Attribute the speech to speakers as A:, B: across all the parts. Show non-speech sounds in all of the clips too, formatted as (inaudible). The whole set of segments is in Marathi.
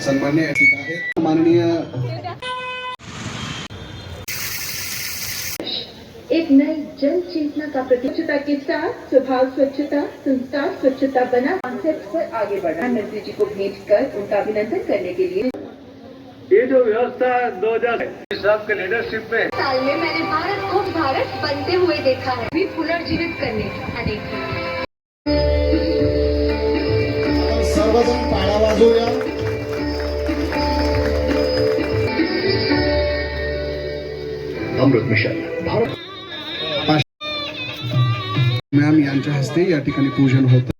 A: सन्मान्य आहेत माननीय
B: एक नई जन चेतना का स्वच्छता के साथ स्वभाव स्वच्छता संस्कार स्वच्छता बना कॉन्सेप्ट पर आगे बढ़ा। प्रधानमंत्री जी को भेंट कर उनका अभिनंदन करने के लिए।
C: ये जो व्यवस्था दो हज़ार साहब के लीडरशिप में
B: साल में मैंने भारत को भारत बनते हुए देखा है। भी पुनर्जीवित करने अनेक
A: सर्वजण टाळ्या वाजवूया
D: अमृत मिशन. भारत
A: मॅम यांच्या हस्ते या ठिकाणी पूजन होतं.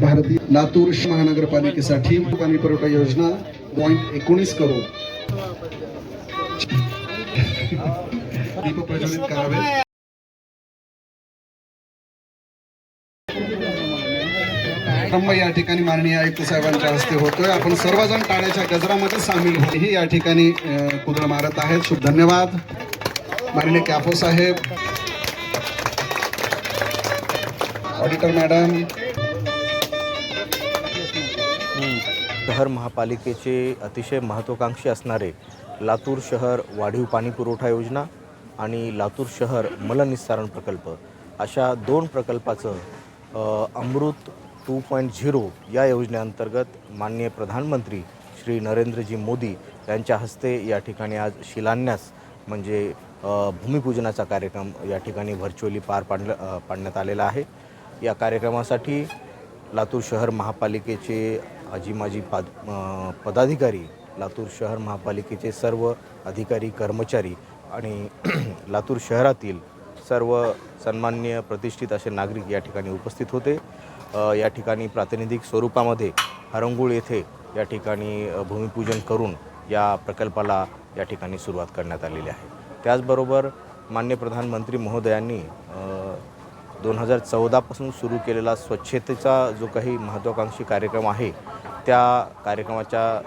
A: भारतीय लातूर महानगरपालिकेसाठी पाणी पुरवठा योजना पॉईंट एकोणीस करोड. दीप प्रज्वलित करावे समारंभ या ठिकाणी माननीय आयुक्त साहेबांच्या हस्ते होतोय. आपण सर्वजण टाळ्याच्या गजरामध्ये सामील होते या ठिकाणी कुदळ मारत आहेत. शुभ धन्यवाद. माननीय कॅफो साहेब. Auditor madam.
E: शहर महापालिकेचे अतिशय महत्त्वाकांक्षी असणारे लातूर शहर वाढीव पाणी पुरवठा योजना आणि लातूर शहर मलनिस्सारण प्रकल्प अशा दोन प्रकल्पाचं अमृत टू पॉईंट झिरो या योजनेअंतर्गत माननीय प्रधानमंत्री श्री नरेंद्रजी मोदी यांच्या हस्ते या ठिकाणी आज शिलान्यास म्हणजे भूमिपूजनाचा कार्यक्रम या ठिकाणी व्हर्च्युअली पार पाडलं पाडण्यात आलेला आहे. या कार्यक्रमासाठी लातूर शहर महापालिकेचे आजी माजी पाद पदाधिकारी लातूर शहर महापालिकेचे सर्व अधिकारी कर्मचारी आणि (clears throat) लातूर शहरातील सर्व सन्मान्य प्रतिष्ठित असे नागरिक या ठिकाणी उपस्थित होते. या ठिकाणी प्रातिनिधिक स्वरूपामध्ये हरंगुळ येथे या ठिकाणी भूमिपूजन करून या प्रकल्पाला या ठिकाणी सुरुवात करण्यात आलेली आहे. त्याचबरोबर मान्य प्रधानमंत्री महोदयांनी दोन हजार चौदापासून सुरू केलेला स्वच्छतेचा जो काही महत्त्वाकांक्षी कार्यक्रम आहे त्या कार्यक्रमाच्या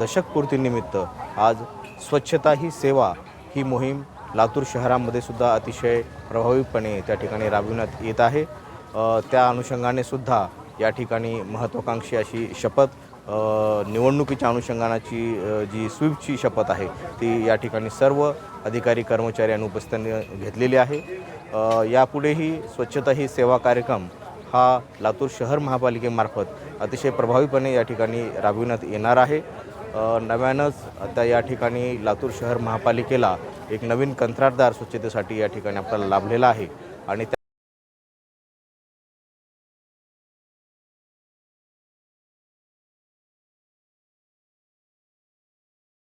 E: दशकपूर्तीनिमित्त आज स्वच्छता ही सेवा ही मोहीम लातूर शहरामध्ये सुद्धा अतिशय प्रभावीपणे त्या ठिकाणी राबविण्यात येत आहे. त्या अनुषंगाने सुद्धा या ठिकाणी महत्त्वाकांक्षी अशी शपथ निवडणुकीच्या अनुषंगानाची जी स्वीपची शपथ आहे ती या ठिकाणी सर्व अधिकारी कर्मचारी आणि उपस्थितांनी घेतलेली आहे. यापुढेही स्वच्छता ही सेवा कार्यक्रम हा लातूर शहर महापालिकेमार्फत अतिशय प्रभावीपणे या ठिकाणी राबविण्यात येणार आहे. नव्यानंच आता या ठिकाणी लातूर शहर महापालिकेला एक नवीन कंत्राटदार स्वच्छतेसाठी या ठिकाणी आपल्याला लाभलेला आहे आणि त्या